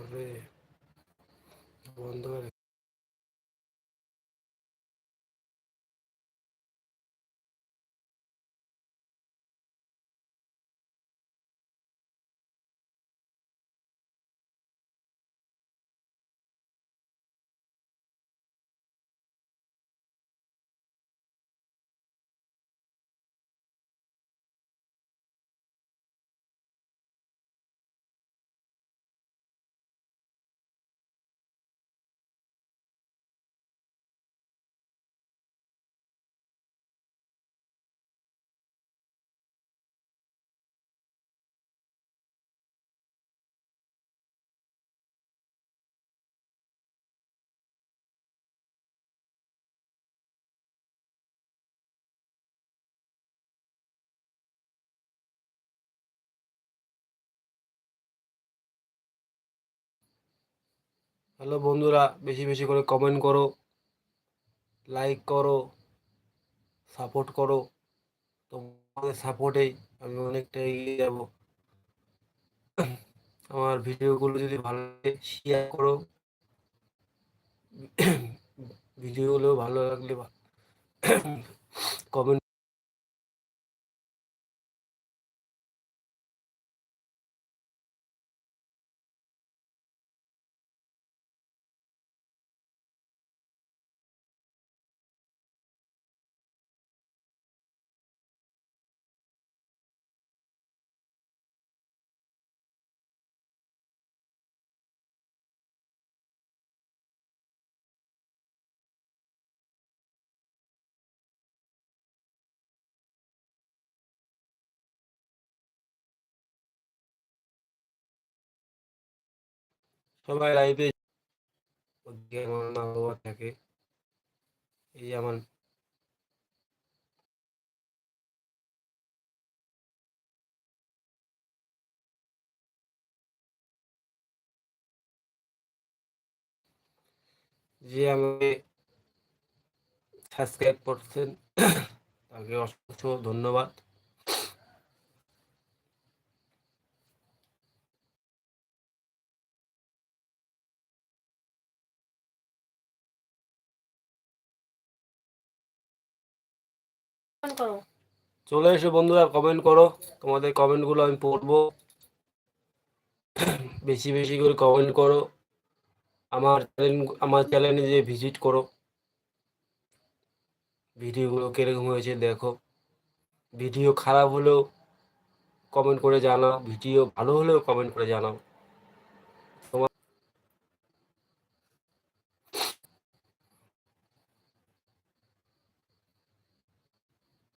আরে বন্ধ করে হ্যালো বন্ধুরা, বেশি বেশি করে কমেন্ট করো লাইক করো সাপোর্ট করো। তোমাদের সাপোর্টেই আমি অনেকটা এগিয়ে যাব। আমার ভিডিওগুলো যদি ভালো লাগে শেয়ার করো। ভিডিওগুলো ভালো লাগলে কমেন্ট সবাই ওদিকে আমার মা বাবা থাকে। এই আমার যে আমাকে সাবস্ক্রাইব করছেন, তাকে অসংখ্য ধন্যবাদ। করো। চলে এসো বন্ধুরা কমেন্ট করো। তোমাদের কমেন্টগুলো আমি পড়ব। বেশি বেশি করে কমেন্ট করো। আমার চ্যানেল আমার চ্যানেলে যে ভিজিট করো। ভিডিওগুলো কীরকম হয়েছে দেখো। ভিডিও খারাপ হলেও কমেন্ট করে জানাও। ভিডিও ভালো হলেও কমেন্ট করে জানাও।